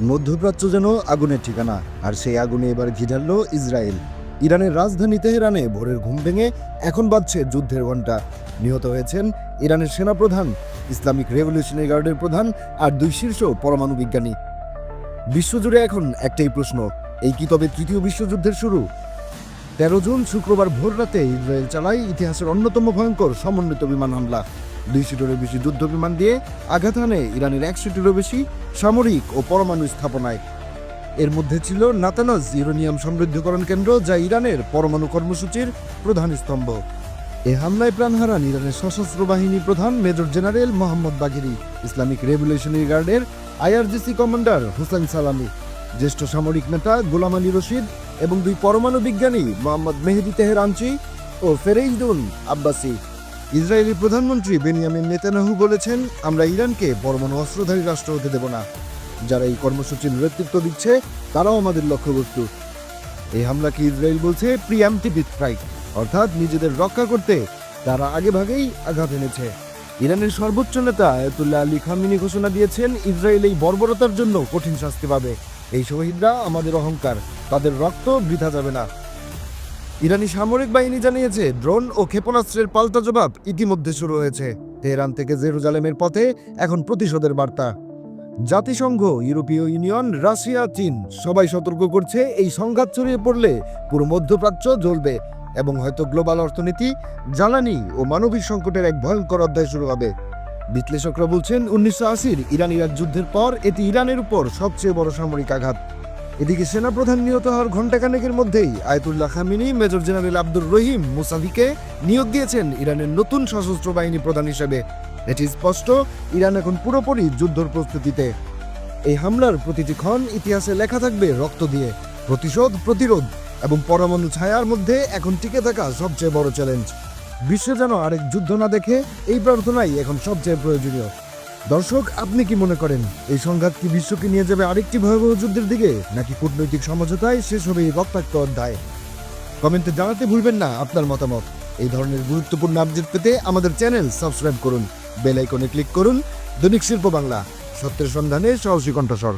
মধ্যপ্রাচ্য যেন আগুনের ঠিকানা, আর সেই আগুনে এবার ঘি ইসরায়েল। ইরানের রাজধানী তেহরানে ভোরের ঘুম ভেঙে এখন বাজছে যুদ্ধের ঘণ্টা। নিহত হয়েছেন ইরানের সেনাপ্রধান, ইসলামিক রেভলিউশনারি গার্ডের প্রধান আর দুই শীর্ষ পরমাণু বিজ্ঞানী। বিশ্বজুড়ে এখন একটাই প্রশ্ন, এই কি তবে তৃতীয় বিশ্বযুদ্ধের শুরু? তেরো জুন শুক্রবার ভোর রাতে ইসরায়েল চালায় ইতিহাসের অন্যতম ভয়ঙ্কর সমন্বিত বিমান হামলা। দুইশোটিরও বেশি যুদ্ধ বিমান দিয়ে আঘাত হানে ইরানের একশোটিরও বেশি সামরিক ও পরমাণু স্থাপনায়। এর মধ্যে ছিল নাতানজ ইউরেনিয়াম সমৃদ্ধকরণ কেন্দ্র, যা ইরানের পরমাণু কর্মসূচির প্রধান স্তম্ভ। এ হামলায় প্রাণ হারান ইরানের সশস্ত্র বাহিনী প্রধান major general Mohammad Bagheri, Islamic revolutionary গার্ডের আইআরজিসি কমান্ডার হুসেন সালামি, জ্যেষ্ঠ সামরিক নেতা গোলাম আলী রশিদ এবং দুই পরমাণু বিজ্ঞানী মোহাম্মদ মেহেদি তেহরানচি ও ফেরেইদুন আব্বাসি। ইসরায়েলি প্রধানমন্ত্রী বেনিয়ামিন নেতানাহু বলেছেন, আমরা ইরানকে পরমাণু অস্ত্রধারী রাষ্ট্র হতে দেব না। যারা এই কর্মসূচির নেতৃত্ব দিচ্ছে, তারাও আমাদের লক্ষ্যবস্তু। এই হামলাকে ইসরায়েল বলছে? প্রিয়ামটিভ স্ট্রাইক অর্থাৎ নিজেদের রক্ষা করতে তারা আগেভাগেই আঘাত এনেছে। ইরানের সর্বোচ্চ নেতা আয়াতুল্লাহ আলী খামিনি ঘোষণা দিয়েছেন, ইসরায়েল এই বর্বরতার জন্য কঠিন শাস্তি পাবে। এই শহীদরা আমাদের অহংকার, তাদের রক্ত বৃথা যাবে না। ইরানি সামরিক বাহিনী জানিয়েছে, ড্রোন ও ক্ষেপণাস্ত্রের পাল্টা জবাব ইতিমধ্যে শুরু হয়েছে। তেহরান থেকে জেরুজালেমের পথে এখন প্রতিশোধের বার্তা। জাতিসংঘ, ইউরোপীয় ইউনিয়ন, রাশিয়া, চীন সবাই সতর্ক করছে, এই সংঘাত ছড়িয়ে পড়লে পুরো মধ্যপ্রাচ্য জ্বলবে এবং হয়তো গ্লোবাল অর্থনীতি, জ্বালানি ও মানবিক সংকটের এক ভয়ঙ্কর অধ্যায় শুরু হবে। বিশ্লেষকরা বলছেন, উনিশশো আশির ইরান ইরাক যুদ্ধের পর এটি ইরানের উপর সবচেয়ে বড় সামরিক আঘাত। এদিকে সেনাপ্রধান নিহত হওয়ার ঘণ্টাখানেকের মধ্যেই Ayatollah Khamenei, major general Abdur Rahim মুসাভিকে নিয়োগ দিয়েছেন ইরানের নতুন সশস্ত্র বাহিনী প্রধান হিসেবে। এটি স্পষ্ট, ইরান এখন পুরোপুরি যুদ্ধর প্রস্তুতিতে। এই হামলার প্রতিটি ক্ষণ ইতিহাসে লেখা থাকবে রক্ত দিয়ে। প্রতিশোধ, প্রতিরোধ এবং পরমাণু ছায়ার মধ্যে এখন টিকে থাকা সবচেয়ে বড় চ্যালেঞ্জ বিশ্ব যেন আরেক যুদ্ধ না দেখে, এই প্রার্থনাই এখন সবচেয়ে প্রয়োজনীয়। দর্শক, আপনি কি মনে করেন এই সংঘাত কি বিশ্বকে নিয়ে যাবে আরেকটি ভয়াবহ যুদ্ধের দিকে, নাকি কূটনৈতিক সমঝোতায় শেষ হবে এই রক্তাক্ত অধ্যায়? কমেন্টে জানাতে ভুলবেন না আপনার মতামত। এই ধরনের গুরুত্বপূর্ণ আপডেট পেতে আমাদের চ্যানেল সাবস্ক্রাইব করুন। বেল আইকনে ক্লিক করুন। দৈনিক শিল্প বাংলা, সত্যের সন্ধানে সাহসী কণ্ঠস্বর।